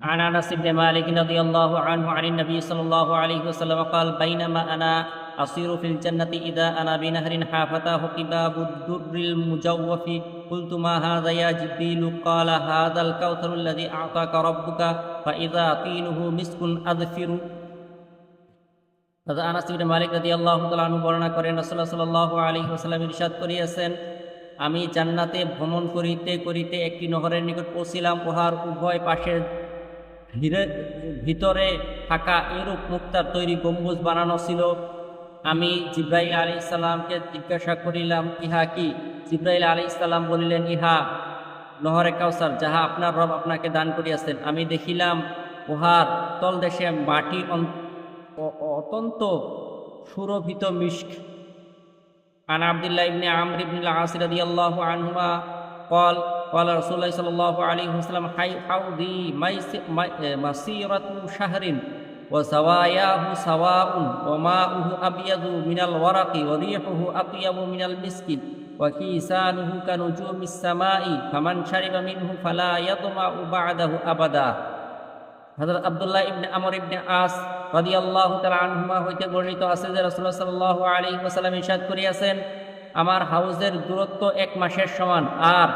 عن انس بن مالك رضي الله عنه عن النبي صلى الله عليه وسلم قال بينما انا اصير في الجنه اذا انا بنهر حافتاه قباب الدر المجوف قلت ما هذا يا جبريل قال هذا الكوثر الذي اعطاك ربك فاذا طينه مسك اظفر দাদা আনাস ইবনে মালিক রাদিয়াল্লাহু তাআলা আনহু বর্ণনা করেন রাসূলুল্লাহ সাল্লাল্লাহু আলাইহি ওয়াসাল্লাম ইরশাদ করিয়াছেন আমি জান্নাতে ভ্রমণ করিতে করিতে একটি নহরের নিকট পৌঁছিলাম উহার উভয় পাশের ভিরে- ভিতরে থাকা এরূপ মুক্তার তৈরি গম্বুজ বানানো ছিল। আমি জিব্রাইল আলি ইসাল্লামকে জিজ্ঞাসা করিলাম, ইহা কি? জিব্রাইল আলি ইসাল্লাম বলিলেন, ইহা নহরে কাউসার, যাহা আপনার রব আপনাকে দান করিয়াছেন। আমি দেখিলাম, উহার তলদেশে মাটি অত্যন্ত সুরভিত মিশ আন আবদুল্লাহ ইবনে আমরিবিল্লা ইবনুল আসিরাদিয়াল্লাহু আনহুমা قال قال رسول الله صلى الله عليه وسلم حي- حوضي ميس- مي- مسيرة شهر وزواياه سواء وماؤه أبيض من الورق وريحه أطيب من المسك وكيسانه كنجوم السماء فمن شرب منه فلا يظمأ بعده أبدا হযরত আব্দুল্লাহ ইবনে আমর ইবনে আস রাদিয়াল্লাহু তাআলা আনহুমা হইতে বর্ণিত আছে যে রাসূলুল্লাহ সাল্লাল্লাহু আলাইহি ওয়াসাল্লাম ইরশাদ করিয়াছেন আমার হাউজের দূরত্ব এক মাসের সমান। আর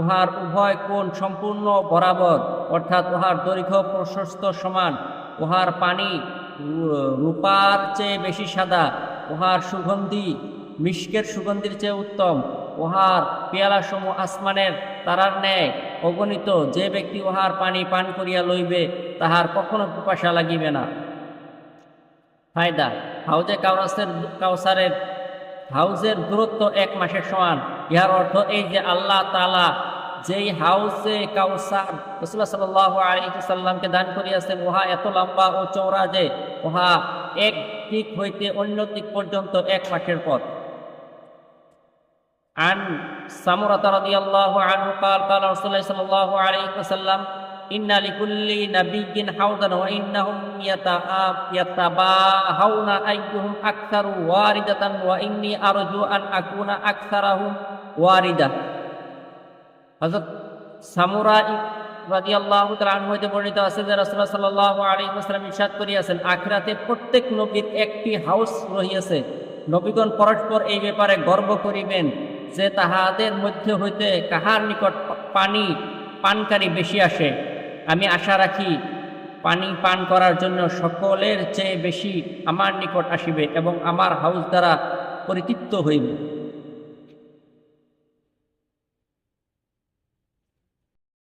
উহার উভয় কোণ সম্পূর্ণ বরাবর, অর্থাৎ উহার দৈর্ঘ্য প্রশস্ত সমান। উহার পানি রূপার চেয়ে বেশি সাদা, উহার সুগন্ধি মিষ্কের সুগন্ধির চেয়ে উত্তম। উহার পেয়ালাসমূহ আসমানের তারার ন্যায় অগণিত। যে ব্যক্তি উহার পানি পান করিয়া লইবে, তাহার কখনো পিপাসা লাগিবে না। ফায়দা, হাউজে কাউরাসের কাউসারের হাউজের দূরত্ব এক মাসের সমান ইহার অর্থ এই যে আল্লাহ তালা যেই হাউজে কাউসার রসুল্লাহ সাল্লাহ আলী সাল্লামকে দান করিয়াছেন উহা এত লম্বা ও চৌড়া যে উহা এক দিক হইতে অন্য দিক পর্যন্ত এক মাসের পথ عن سمرة رضي الله عنه قال قال رسول الله صلى الله عليه وسلم ইন্না লিকুল্লি নাবিয়্যিন হাউদান ওয়া ইন্নাহুম ইয়াতাবাহাউনা আইয়ুহুম আকসারু ওয়ারিদাতান ওয়া ইন্নী আরজু আন আকুনা হযরত সামুরা রাদিয়াল্লাহু তাআলা আনহু বর্ণিত আছে যে রাসূল সাল্লাল্লাহু আলাইহি ওয়াসাল্লাম ইরশাদ করিয়াছেন, আখিরাতে প্রত্যেক নবীর একটি হাউস রহিয়াছে। নবীগণ পরস্পর এই ব্যাপারে গর্ব করিবেন যে তাহাদের মধ্যে হইতে কাহার নিকট পানি পানকারী বেশি আসে। আমি আশা রাখি পানি পান করার জন্য সকলের চেয়ে বেশি আমার নিকট আসিবে এবং আমার হাউস দ্বারা পরিতৃপ্ত হইবে।